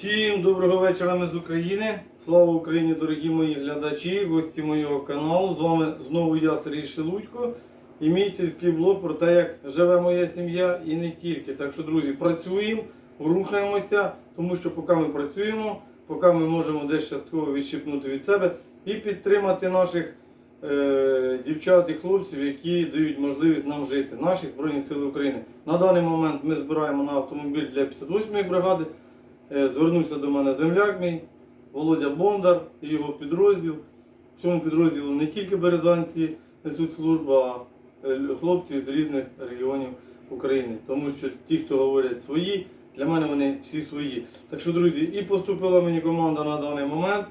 Всім доброго вечора ми з України. Слава Україні, дорогі мої глядачі, гості моєго каналу. З вами знову я, Сергій Шелудько, і мій сільський блог про те, як живе моя сім'я і не тільки. Так що, друзі, працюємо, рухаємося, тому що поки ми працюємо, поки ми можемо десь частково відщипнути від себе і підтримати наших е, дівчат і хлопців, які дають можливість нам жити, наші Збройні Сили України. На даний момент ми збираємо на автомобіль для 58-ї бригади. Е, Звернувся до мене земляк мій, Володя Бондар і його підрозділ. В цьому підрозділу не тільки березанці несуть службу, а е, хлопці з різних регіонів України. Тому що ті, хто говорять свої, для мене вони всі свої. Так що, друзі, і поступила мені команда на даний момент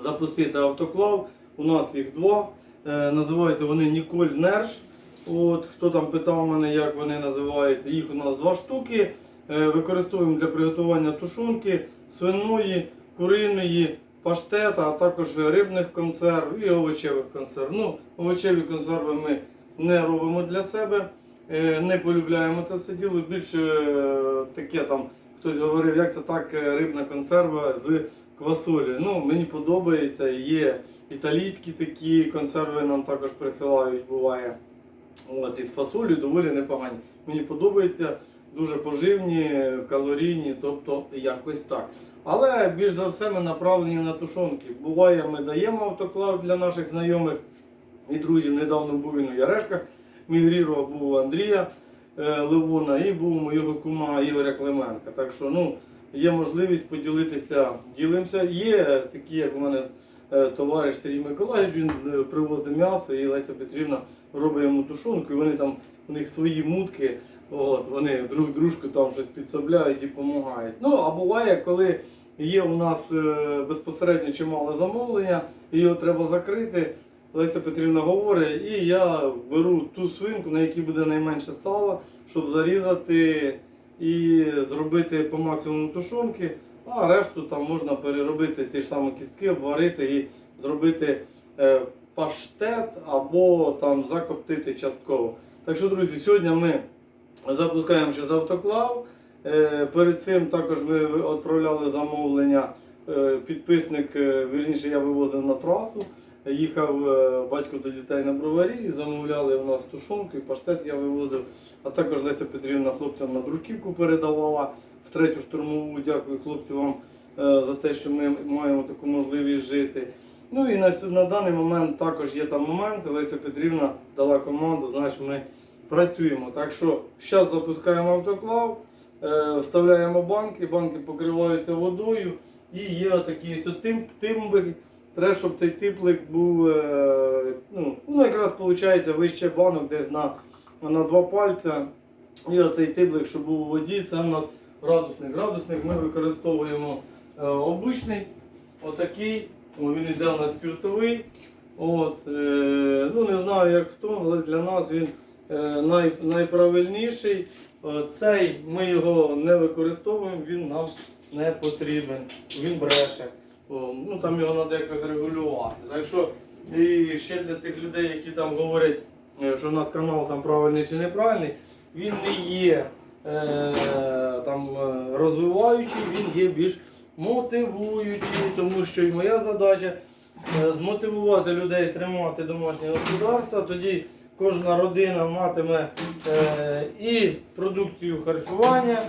запустити автоклав. У нас їх два. Е, називаються вони Ніколь Нерш. От, хто там питав мене, як вони називають, їх у нас два штуки. Е, використовуємо для приготування тушонки, свиної, куриної, паштета, а також рибних консерв і овочевих консерв. Ну, овочеві консерви ми не робимо для себе, е, не полюбляємо це все діло. Більше е, таке там хтось говорив, як це так рибна консерва з квасолі. Ну, мені подобається. Є італійські такі консерви нам також присилають, буває. От, із фасолі доволі непогані. Мені подобається, дуже поживні, калорійні, тобто якось так. Але більш за все ми направлені на тушонки. Буває, ми даємо автоклав для наших знайомих і друзів. Недавно був він у Ярешках, мігрірував був у Андрія е, Левона і був у моєго кума Ігоря Клименка. Так що ну, є можливість поділитися, ділимося. Є такі, як у мене е, товариш Сергій Миколаївич, він е, привозить м'ясо і Леся Петрівна робить йому тушонку, і вони там, у них свої мутки, от, вони друг дружку там щось підсобляють і допомагають. Ну, а буває, коли є у нас е, безпосередньо чимале замовлення, і його треба закрити. Леся Петрівна говорить, і я беру ту свинку, на якій буде найменше сала, щоб зарізати і зробити по максимуму тушонки, а решту там можна переробити ті ж самі кістки, обварити і зробити е, паштет або там закоптити частково. Так що, друзі, сьогодні ми запускаємо ще з автоклав. Е, Перед цим також ми відправляли замовлення. Е, Підписник, е, вірніше, я вивозив на трасу. Їхав батько до дітей на броварі і замовляли у нас тушонку і паштет я вивозив. А також Леся Петрівна хлопцям на дружківку передавала в третю штурмову. Дякую хлопці вам за те, що ми маємо таку можливість жити. Ну і на, на даний момент також є там момент. Леся Петрівна дала команду, знаєш, ми працюємо. Так що зараз запускаємо автоклав, е, вставляємо банки, банки покриваються водою. І є такий тимбик. Треба, щоб цей типлик був, е, ну, ну якраз виходить вище банок десь на, на два пальця. І оцей типлик, що був у воді, це у нас градусник. Градусник ми використовуємо е, обичний, отакий. О, Він йде у нас спіртовий. От, е, ну не знаю як хто, але для нас він най, найправильніший. Е, цей ми його не використовуємо, він нам не потрібен. Він бреше. Ну там його треба якось регулювати. Так що і ще для тих людей, які там говорять, е, що у нас канал там правильний чи неправильний, він не є е, там е, розвиваючий, він є більш мотивуючий, тому що і моя задача е, змотивувати людей тримати домашнє господарство, тоді кожна родина матиме е, і продукцію харчування,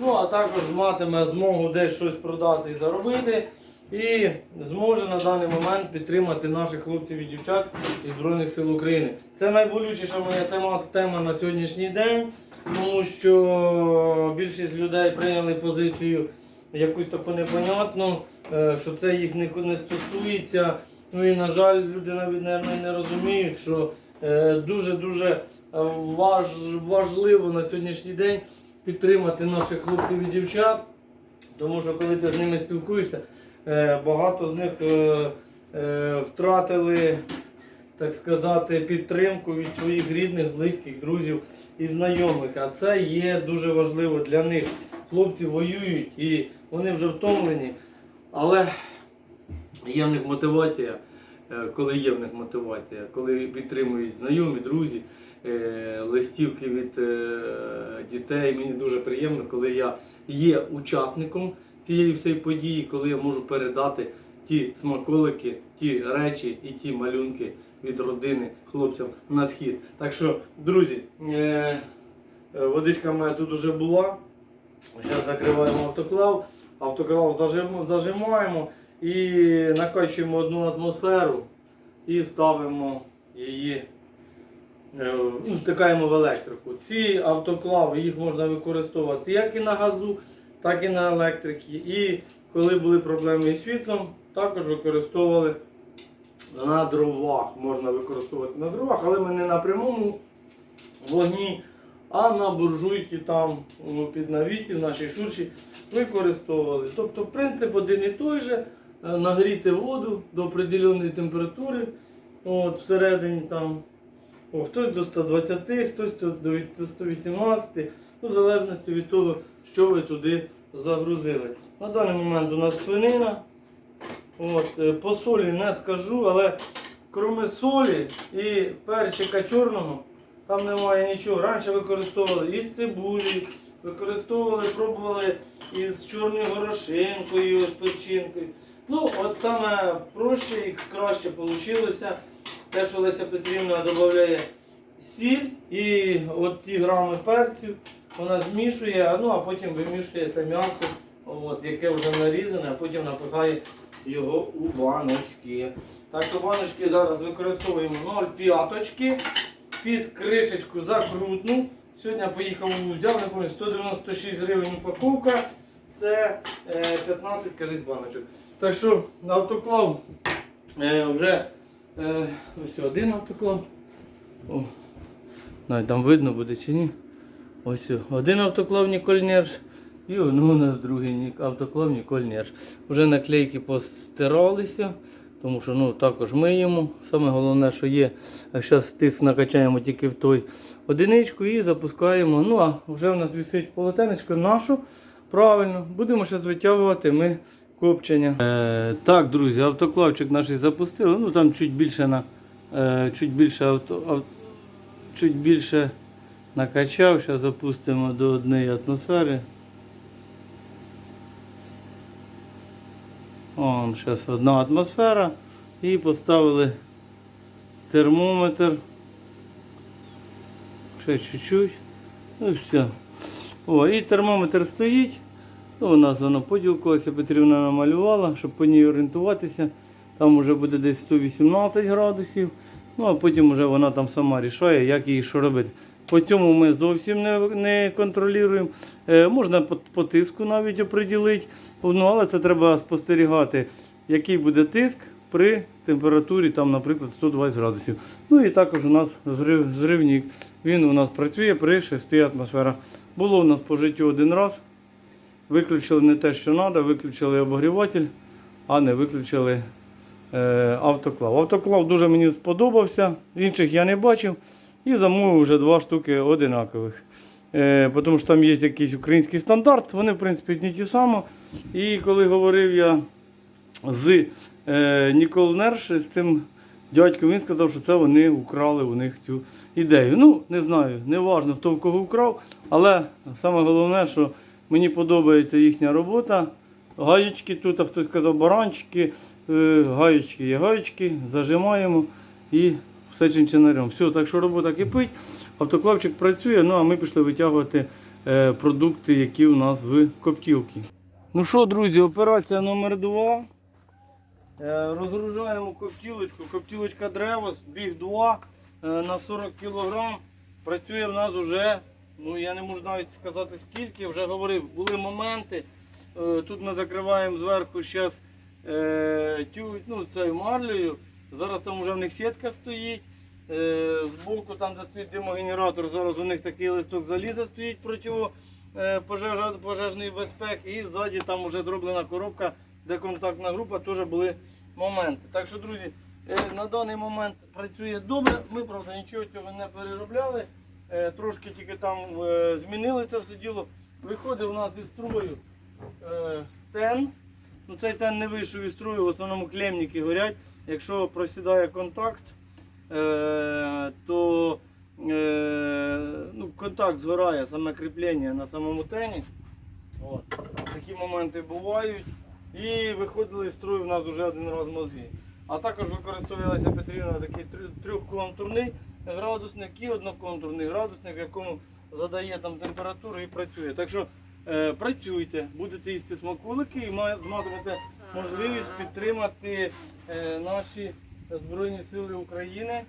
ну а також матиме змогу десь щось продати і заробити. І зможе на даний момент підтримати наших хлопців і дівчат із Збройних сил України. Це найболючіша моя тема, тема на сьогоднішній день, тому що більшість людей прийняли позицію якусь таку непонятну, е, що це їх не, стосується. Ну і на жаль, люди навіть не розуміють, що дуже-дуже е, важ, важливо на сьогоднішній день підтримати наших хлопців і дівчат. Тому що коли ти з ними спілкуєшся, е, багато з них е, втратили, так сказати, підтримку від своїх рідних, близьких, друзів і знайомих. А це є дуже важливо для них. Хлопці воюють і вони вже втомлені. Але є в них мотивація, коли є в них мотивація, коли підтримують знайомі, друзі, е, листівки від е, дітей. Мені дуже приємно, коли я є учасником цієї всієї події, коли я можу передати ті смаколики, ті речі і ті малюнки від родини хлопцям на схід. Так що, друзі, е- е, водичка моя тут вже була. Зараз закриваємо автоклав, автоклав зажим- зажимаємо і накачуємо одну атмосферу і ставимо її, е, ну, втикаємо в електрику. Ці автоклави їх можна використовувати як і на газу, так і на електрики. І коли були проблеми із світлом, також використовували на дровах. Можна використовувати на дровах, але ми не на прямому вогні, а на буржуйки там ну, під навісі в нашій шурші використовували. Тобто принцип один і той же. Е, Нагріти воду до определеної температури. От, всередині там. О, хтось до 120, хтось до до 118, ну, в залежності від того, що ви туди загрузили. На даний момент у нас свинина. От, е, по солі не скажу, але крім солі і перчика чорного, там немає нічого. Раніше використовували із цибулі, використовували, пробували із чорною горошинкою, з печінкою. Ну, от саме проще і краще вийшло. Те, що Леся Петрівна додає сіль і от ті грами перцю, вона змішує, ну а потім вимішує те м'ясо, от, яке вже нарізане, а потім напихає його у баночки. Так що баночки зараз використовуємо 0,5 під кришечку закрутну. Сьогодні поїхав взяв, не пам'ятаю, 196 гривень упаковка. Це е, 15 кажіть, баночок. Так що автоклав е, вже е, ось один автоклав. О, навіть там видно буде чи ні. Ось один автоклав Ніколь Нерш. І воно у нас другий автоклав Ніколь Нерш. Вже наклейки постиралися, тому що ну, також миємо. Саме головне, що є, зараз тиск накачаємо тільки в той одиничку і запускаємо. Ну а вже у нас висить полотенечко нашу. Правильно, будемо зараз витягувати ми копчення. Е, так, друзі, автоклавчик наш запустили. Ну там чуть більше на е, чуть більше авто, ав, чуть більше накачав. Зараз запустимо до однієї атмосфери. Вон, зараз одна атмосфера. І поставили термометр. Ще чуть-чуть. Ну все. О, і термометр стоїть. Ну, у нас воно поділку Леся Петрівна намалювала, щоб по ній орієнтуватися. Там вже буде десь 118 градусів. Ну а потім вже вона там сама рішає, як їй що робити. По цьому ми зовсім не, не контролюємо. Е, можна по, по тиску навіть оприділити, ну, але це треба спостерігати, який буде тиск при температурі, там, наприклад, 120 градусів. Ну і також у нас зрив, зривник. Він у нас працює при 6 атмосферах. Було у нас по життю один раз. Виключили не те, що треба, виключили обогріватель, а не виключили е, автоклав. Автоклав дуже мені сподобався, інших я не бачив. І замовив вже два штуки одинакових. Е, тому що там є якийсь український стандарт, вони, в принципі, одні ті самі. І коли говорив я з е, Нікол Нерш, з цим дядьком, він сказав, що це вони украли у них цю ідею. Ну, не знаю, не важно, хто в кого украв, але саме головне, що мені подобається їхня робота. Гаєчки тут, а хтось сказав баранчики, е, гаєчки є гаєчки, зажимаємо і все чинчинарем. Все, так що робота кипить, автоклавчик працює, ну а ми пішли витягувати е, продукти, які у нас в коптілці. Ну що, друзі, операція номер 2 Е, Розгружаємо коптілочку. Коптілочка Древос, біг 2 е, на 40 кг. Працює в нас вже, ну я не можу навіть сказати скільки, вже говорив, були моменти. Е, Тут ми закриваємо зверху зараз тю, ну, цією марлею. Зараз там вже в них сітка стоїть. Е, Збоку, там, де стоїть димогенератор, зараз у них такий листок заліза стоїть проти е, пожежної безпеки. І ззаді там вже зроблена коробка, де контактна група, теж були моменти. Так що, друзі, е, на даний момент працює добре. Ми, правда, нічого цього не переробляли. Е, Трошки тільки там е, змінили це все діло. Виходить у нас із строю е, тен. Ну, цей тен не вийшов із строю, в основному клемники горять. Якщо просідає контакт, то ну, контакт згорає, саме кріплення на самому тені. От. Такі моменти бувають. І виходили з строю в нас вже один раз мозги. А також використовувалася Петрівна такий трьох- трьохконтурний градусник і одноконтурний градусник, в якому задає там температуру і працює. Так що е, працюйте, будете їсти смаколики і ма- матимете можливість підтримати е, наші Збройні Сили України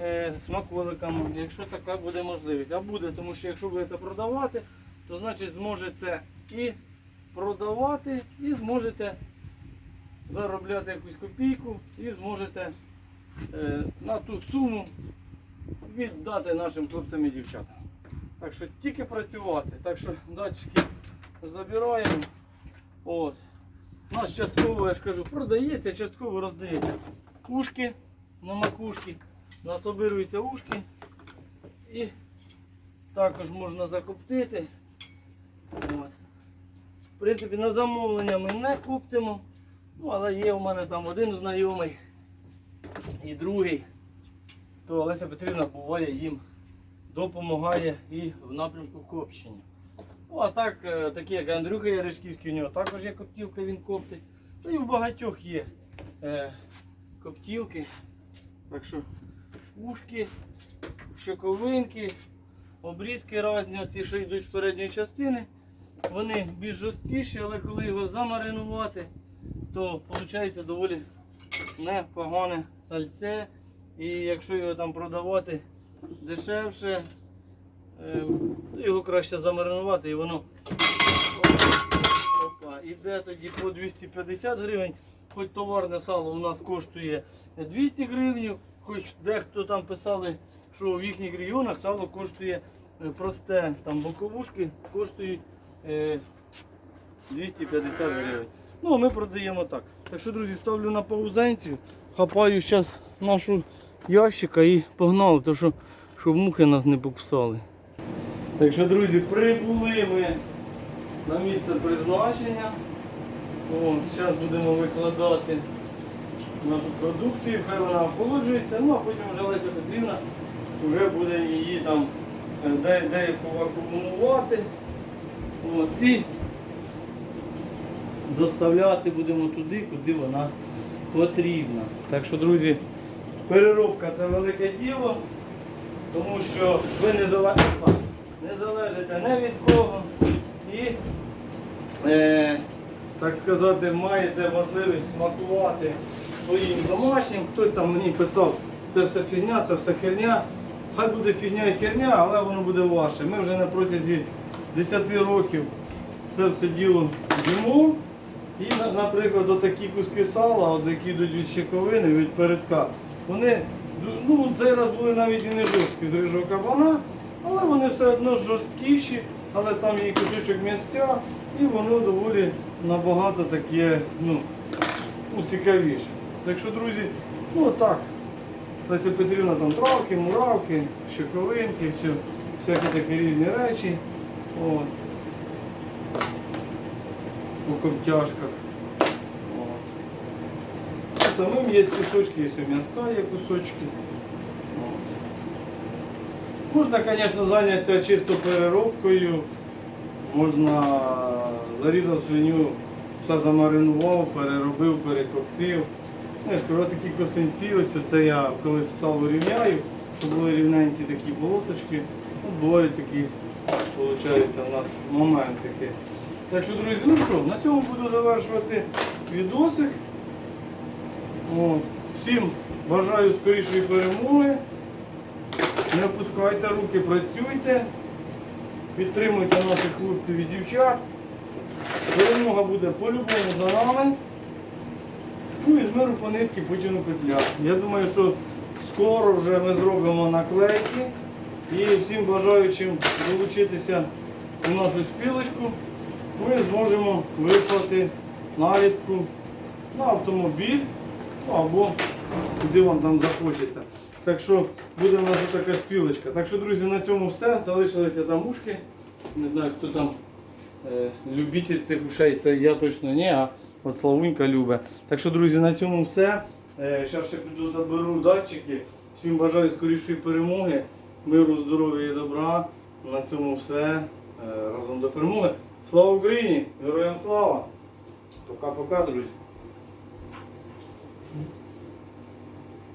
е, смаколиками, якщо така буде можливість. А буде, тому що якщо будете продавати, то значить зможете і продавати, і зможете заробляти якусь копійку, і зможете е, на ту суму віддати нашим хлопцям і дівчатам. Так що тільки працювати. Так що датчики забираємо. От. У нас частково, я ж кажу, продається, частково роздається. Ушки на макушки, Нас насобируються ушки і також можна закоптити. От. В принципі, на замовлення ми не коптимо, ну, але є у мене там один знайомий і другий, то Олеся Петрівна буває їм допомагає і в напрямку копчення. Ну, а так, е, такі як Андрюха Ярешківський, у нього також є коптілка, він коптить. Ну і у багатьох є е, коптілки. Так що ушки, щоковинки, обрізки різні, ці що йдуть з передньої частини. Вони більш жорсткіші, але коли його замаринувати, то виходить доволі непогане сальце. І якщо його там продавати дешевше, е, то його краще замаринувати і воно опа, іде тоді по 250 гривень. Хоч товарне сало у нас коштує 200 гривень, хоч дехто там писали, що в їхніх регіонах сало коштує е, просте, там боковушки коштують е, 250 гривень. Ну, а ми продаємо так. Так що, друзі, ставлю на паузенцію, хапаю зараз нашу ящика і погнали, то що, щоб мухи нас не покусали. Так що, друзі, прибули ми на місце призначення. Зараз будемо викладати нашу продукцію, хай вона охолоджується, ну а потім вже Леся Петрівна вже буде її там е, де- деяку вакуумувати. От, і доставляти будемо туди, куди вона потрібна. Так що, друзі, переробка це велике діло, тому що ви не, зале- не залежите не від кого і, е, так сказати, маєте можливість смакувати своїм домашнім. Хтось там мені писав, це все фігня, це все херня. Хай буде фігня і херня, але воно буде ваше. Ми вже на протязі 10 років це все діло їмо. І, наприклад, отакі куски сала, от які йдуть від щековини, від передка, вони ну, цей раз були навіть і не жорсткі з рижого кабана, але вони все одно жорсткіші, але там є кусочок м'ясця, і воно доволі набагато таке ну, цікавіше. Так що, друзі, ну так, Леся Петрівна там травки, муравки, щековинки, все, всякі такі різні речі. От по коптяшках. Самим є кусочки, є у м'язка є кусочки. Можна, звісно, зайнятися чисто переробкою. Можна зарізав свиню, все замаринував, переробив, перекоптив. Ну, ж кажу, такі косинці, ось це я коли сало рівняю, щоб були рівненькі такі полосочки. От бувають такі, виходить, у нас моментики. Так що, друзі, ну що, на цьому буду завершувати відосик. Всім бажаю скорішої перемоги. Не опускайте руки, працюйте. Підтримуйте наших хлопців і дівчат. Перемога буде по-любому за нами. Ну і з миру по нитки Путіну петля. Я думаю, що скоро вже ми зробимо наклейки. І всім бажаючим долучитися у нашу спілочку ми зможемо вислати наліпку на автомобіль або куди вам там захочеться. Так що буде в нас така спілочка. Так що, друзі, на цьому все. Залишилися там ушки. Не знаю, хто там е, любитель цих ушей, це я точно не, а от Славунька любить. Так що, друзі, на цьому все. Зараз ще піду заберу датчики. Всім бажаю скорішої перемоги, миру, здоров'я і добра. На цьому все. Е, Разом до перемоги. Слава Україні! Героям слава! Пока-пока, друзі! 嗯。